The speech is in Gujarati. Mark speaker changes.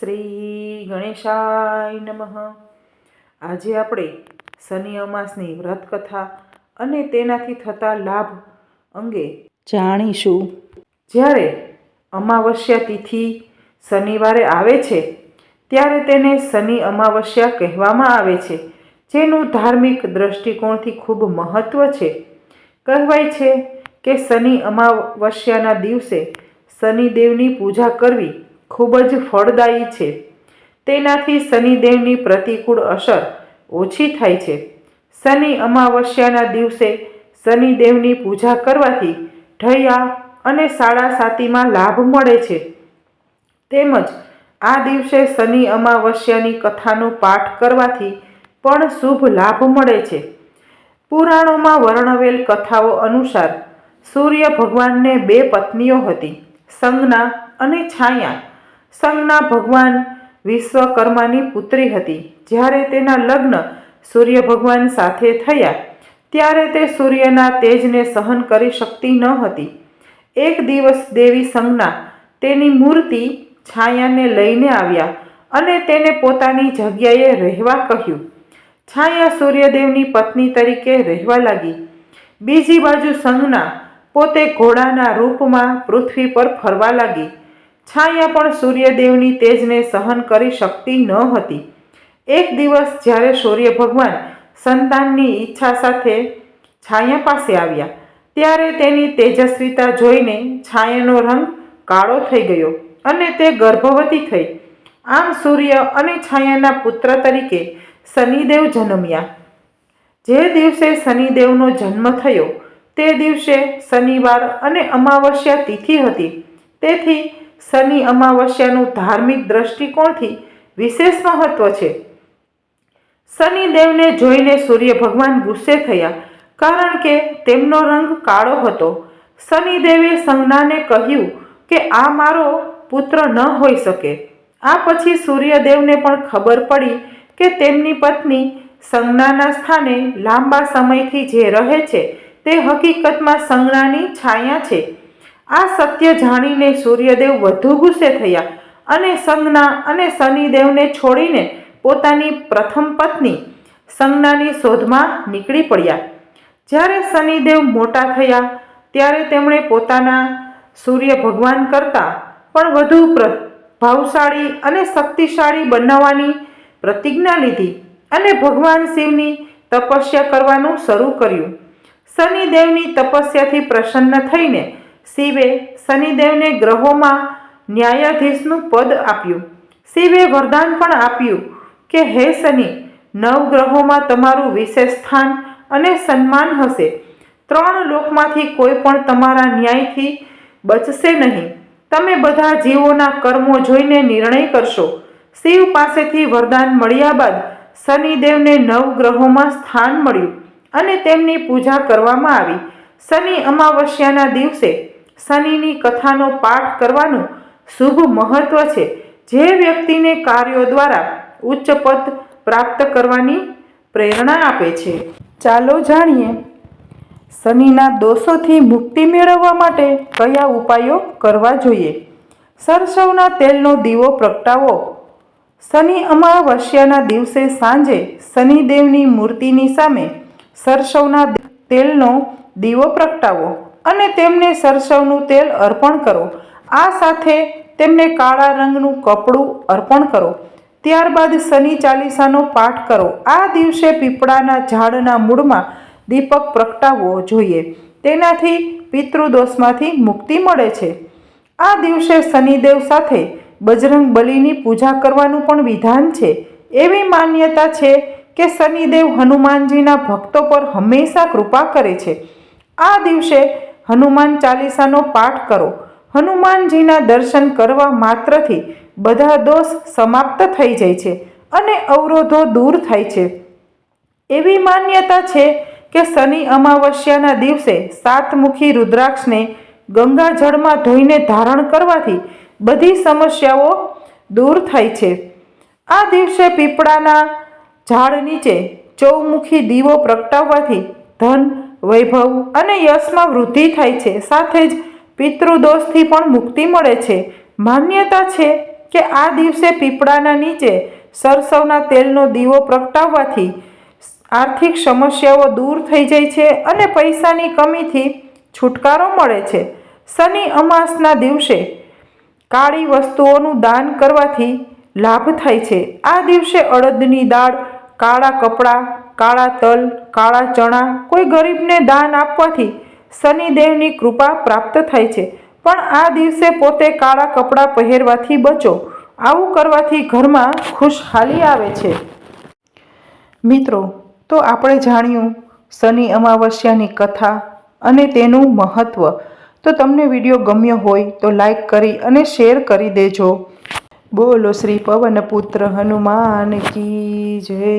Speaker 1: શ્રી ગણેશાય નમઃ. આજે આપણે શનિ અમાસની વ્રત કથા અને તેનાથી થતા લાભ અંગે જાણીશું. જ્યારે અમાવસ્યા તિથિ શનિવારે આવે છે, ત્યારે તેને શનિ અમાવસ્યા કહેવામાં આવે છે, જેનું ધાર્મિક દ્રષ્ટિકોણથી ખૂબ મહત્ત્વ છે. કહેવાય છે કે શનિ અમાવસ્યાના દિવસે શનિદેવની પૂજા કરવી ખૂબ જ ફળદાયી છે. તેનાથી શનિદેવની પ્રતિકૂળ અસર ઓછી થાય છે. શનિ અમાવસ્યાના દિવસે શનિદેવની પૂજા કરવાથી ઢૈયા અને સાડા સાતીમાં લાભ મળે છે. તેમજ આ દિવસે શનિ અમાવસ્યાની કથાનો પાઠ કરવાથી પણ શુભ લાભ મળે છે. પુરાણોમાં વર્ણવેલ કથાઓ અનુસાર સૂર્ય ભગવાનને બે પત્નીઓ હતી, સંજ્ઞા અને છાયા. સંજ્ઞા ભગવાન વિશ્વકર્માની પુત્રી હતી. જ્યારે તેના લગ્ન સૂર્ય ભગવાન સાથે થયા, ત્યારે તે સૂર્યના તેજને સહન કરી શકતી ન હતી. એક દિવસ દેવી સંજ્ઞા તેની મૂર્તિ છાયાને લઈને આવ્યા અને તેને પોતાની જગ્યાએ રહેવા કહ્યું. છાયા સૂર્યદેવની પત્ની તરીકે રહેવા લાગી. બીજી બાજુ સંજ્ઞા પોતે ઘોડાના રૂપમાં પૃથ્વી પર ફરવા લાગી. છાયા પણ સૂર્યદેવની તેજને સહન કરી શકતી ન હતી. એક દિવસ જ્યારે સૂર્ય ભગવાન સંતાનની ઈચ્છા સાથે છાયા પાસે આવ્યા, ત્યારે તેની તેજસ્વીતા જોઈને છાયાનો રંગ કાળો થઈ ગયો અને તે ગર્ભવતી થઈ. આમ સૂર્ય અને છાયાના પુત્ર તરીકે શનિદેવ જન્મ્યા. જે દિવસે શનિદેવનો જન્મ થયો, તે દિવસે શનિવાર અને અમાવસ્યા તિથિ હતી. તેથી શનિ અમાવસ્યાનું ધાર્મિક દ્રષ્ટિકોણથી વિશેષ મહત્વ છે. શનિદેવને જોઈને સૂર્ય ભગવાન ગુસ્સે થયા, કારણ કે તેમનો રંગ કાળો હતો. શનિદેવે સંજ્ઞાને કહ્યું કે આ મારો પુત્ર ન હોઈ શકે. આ પછી સૂર્યદેવને પણ ખબર પડી કે તેમની પત્ની સંજ્ઞાના સ્થાને લાંબા સમયથી જે રહે છે તે હકીકતમાં સંજ્ઞાની છાયા છે. આ સત્ય જાણીને સૂર્યદેવ વધુ ગુસ્સે થયા અને સંજ્ઞા અને શનિદેવને છોડીને પોતાની પ્રથમ પત્ની સંજ્ઞાની શોધમાં નીકળી પડ્યા. જ્યારે શનિદેવ મોટા થયા, ત્યારે તેમણે પોતાના સૂર્ય ભગવાન કરતાં પણ વધુ પ્રભાવશાળી અને શક્તિશાળી બનાવવાની પ્રતિજ્ઞા લીધી અને ભગવાન શિવની તપસ્યા કરવાનું શરૂ કર્યું. શનિદેવની તપસ્યાથી પ્રસન્ન થઈને શિવે શનિદેવને ગ્રહોમાં ન્યાયાધીશનું પદ આપ્યું. શિવે વરદાન પણ આપ્યું કે, હે શનિ, નવ ગ્રહોમાં તમારું વિશેષ સ્થાન અને સન્માન હશે. ત્રણ લોકમાંથી કોઈ પણ તમારા ન્યાયથી બચશે નહીં. તમે બધા જીવોના કર્મો જોઈને નિર્ણય કરશો. શિવ પાસેથી વરદાન મળ્યા બાદ શનિદેવને નવ ગ્રહોમાં સ્થાન મળ્યું અને તેમની પૂજા કરવામાં આવી. શનિ અમાવસ્યાના દિવસે શનિની કથાનો પાઠ કરવાનું શુભ મહત્વ છે. જે વ્યક્તિને કાર્યો દ્વારા ઉચ્ચ પદ પ્રાપ્ત કરવાની પ્રેરણા આપે છે. ચાલો જાણીએ. શનિના દોષોથી મુક્તિ મેળવવા માટે કયા ઉપાયો કરવા જોઈએ? સરસવના તેલનો દીવો પ્રગટાવો. શનિ અમાવસ્યાના દિવસે સાંજે શનિદેવની મૂર્તિની સામે સરસવના તેલનો દીવો પ્રગટાવો. અને તેમને સરસવનું તેલ અર્પણ કરો. આ સાથે તેમને કાળા રંગનું કપડું અર્પણ કરો. ત્યારબાદ શનિ ચાલીસાનો પાઠ કરો. આ દિવસે પીપળાના ઝાડના મૂળમાં દીપક પ્રગટાવવો જોઈએ. તેનાથી પિતૃદોષમાંથી મુક્તિ મળે છે. આ દિવસે શનિદેવ સાથે બજરંગ બલીની પૂજા કરવાનું પણ વિધાન છે. એવી માન્યતા છે કે શનિદેવ હનુમાનજીના ભક્તો પર હંમેશા કૃપા કરે છે. આ દિવસે હનુમાન ચાલીસાનો પાઠ કરો. હનુમાનજીના દર્શન કરવા માત્રથી બધા દોષ સમાપ્ત થઈ જાય છે અને અવરોધો દૂર થાય છે. એવી માન્યતા છે કે શનિ અમાવસ્યાના દિવસે સાતમુખી રુદ્રાક્ષને ગંગાજળમાં ધોઈને ધારણ કરવાથી બધી સમસ્યાઓ દૂર થાય છે. આ દિવસે પીપળાના ઝાડ નીચે ચૌમુખી દીવો પ્રગટાવવાથી ધન વૈભવ અને યશમાં વૃદ્ધિ થાય છે. સાથે જ પિતૃદોષથી પણ મુક્તિ મળે છે. માન્યતા છે કે આ દિવસે પીપળાના નીચે સરસવના તેલનો દીવો પ્રગટાવવાથી આર્થિક સમસ્યાઓ દૂર થઈ જાય છે અને પૈસાની કમીથી છુટકારો મળે છે. શનિ અમાસના દિવસે કાળી વસ્તુઓનું દાન કરવાથી લાભ થાય છે. આ દિવસે અડદની દાળ, કાળા કપડાં કાળા તલ, કાળા ચણા, કોઈ ગરીબને દાન આપવાથી શનિદેવની કૃપા પ્રાપ્ત થાય છે. પણ આ દિવસે પોતે કાળા કપડાં પહેરવાથી બચો. આવું કરવાથી ઘરમાં ખુશહાલી આવે છે. મિત્રો, તો આપણે જાણ્યું શનિ અમાવસ્યાની કથા અને તેનું મહત્ત્વ તો તમને વીડિયો ગમ્યો હોય તો લાઈક કરી અને શેર કરી દેજો. બોલો શ્રી પવન પુત્ર હનુમાન કી જય.